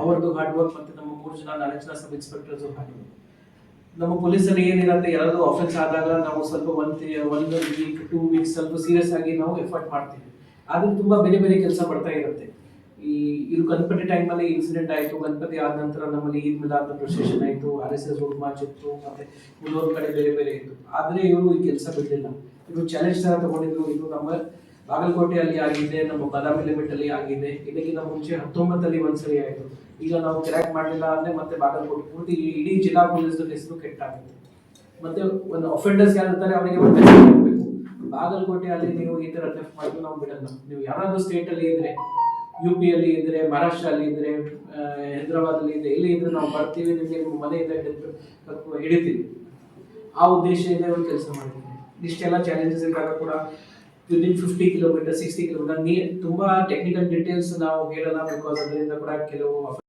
ಅವರದ್ದು hard work ಮತ್ತೆ ನಮ್ಮ ಮೂರು ಜನ ನಾಲ್ಕು ಜನ ಸಬ್ ಇನ್ಸ್ಪೆಕ್ಟರ್ಸ್ ಹಾರ್ಡ್ ವರ್ಕ್ ನಮ್ಮ ಪೊಲೀಸಲ್ಲಿ ಏನಿರುತ್ತೆ, ಯಾರಾದ್ರು ಆಫೆನ್ಸ್ ಆದಾಗ ನಾವು ಸ್ವಲ್ಪ ಒನ್ ಒಂದು ವೀಕ್ ಟೂ ವೀಕ್ಸ್ ಸ್ವಲ್ಪ ಸೀರಿಯಸ್ ಆಗಿ ನಾವು ಎಫರ್ಟ್ ಮಾಡ್ತೀವಿ. ಆದ್ರೆ ತುಂಬಾ ಬೇರೆ ಬೇರೆ ಕೆಲಸ ಬರ್ತಾ ಇರುತ್ತೆ. ಈ ಇದು ಗಣಪತಿ ಟೈಮಲ್ಲಿ ಇನ್ಸಿಡೆಂಟ್ ಆಯಿತು, ಗಣಪತಿ ಆದ ನಂತರ ನಮ್ಮಲ್ಲಿ ಈದ್ ಮಿಲಾದ್ ಪ್ರೊಸೆಷನ್ ಆಯಿತು R S S route march ಇತ್ತು, ಮತ್ತೆ ಇನ್ನೊಂದು ಕಡೆ ಬೇರೆ ಬೇರೆ ಇತ್ತು. ಆದರೆ ಇವರು ಈ ಕೆಲಸ ಬಿಡಲಿಲ್ಲ. ಇವರು ಚಾಲೆಂಜ್ ತರ ತಗೊಂಡಿದ್ರು ಇದು ನಮ್ಮ ಬಾಗಲಕೋಟೆಯಲ್ಲಿ ಆಗಿದೆ, ನಮ್ಮ ಬಾದಾಮಿ ಲಿಮಿಟ್ ಅಲ್ಲಿ ಆಗಿದೆ. ಇದಕ್ಕಿಂತ ಮುಂಚೆ ಹತ್ತೊಂಬತ್ತಲ್ಲಿ ಒಂದ್ಸರಿ ಆಯಿತು. ಈಗ ನಾವು ಕ್ರ್ಯಾಕ್ ಮಾಡಲಿಲ್ಲ ಅಂದ್ರೆ ಮತ್ತೆ ಬಾಗಲಕೋಟೆ ಪೂರ್ತಿ ಇಡೀ ಜಿಲ್ಲಾ ಪೊಲೀಸ್ ಹೆಸರು ಕೆಟ್ಟಾಗುತ್ತೆ. ಮತ್ತೆ ಒಂದು ಅಫೆಂಡರ್ಸ್ ಯಾರಿರ್ತಾರೆ ಅವರಿಗೆ ಮತ್ತೆ ಕೊಡ್ಬೇಕು ಬಾಗಲಕೋಟೆಯಲ್ಲಿ ನೀವು ಈ ತರ ಥೆಫ್ಟ್ ಮಾಡಿದ್ರು ನಾವು ಬಿಡಲ್ಲ. ನೀವು ಯಾರಾದ್ರೂ ಸ್ಟೇಟ್ ಅಲ್ಲಿ ಇದ್ರೆ ಯು ಪಿ ಅಲ್ಲಿ ಇದ್ರೆ ಮಹಾರಾಷ್ಟ್ರ ಅಲ್ಲಿ ಇದ್ರೆ ಹೈದರಾಬಾದ್ ಅಲ್ಲಿ ಇದ್ರೆ, ಎಲ್ಲಿ ಇದ್ರೆ ನಾವು ಬರ್ತೀವಿ, ನಿಮಗೆ ಮನೆಯಿಂದ ಹಿಡಿತೀವಿ. ಆ ಉದ್ದೇಶದಿಂದ ಒಂದು ಕೆಲಸ ಮಾಡಿದ್ದೀವಿ ಇಷ್ಟೆಲ್ಲ ಚಾಲೆಂಜಸ್ ಇದ್ದಾಗ ಕೂಡ within fifty kilometre sixty kilometre ನೀ ತುಂಬಾ ಟೆಕ್ನಿಕಲ್ ಡೀಟೇಲ್ಸ್ ನಾವು ಹೇಳಲ್ಲ ಬಿಕಾಸ್ ಅದರಿಂದ ಕೂಡ ಕೆಲವು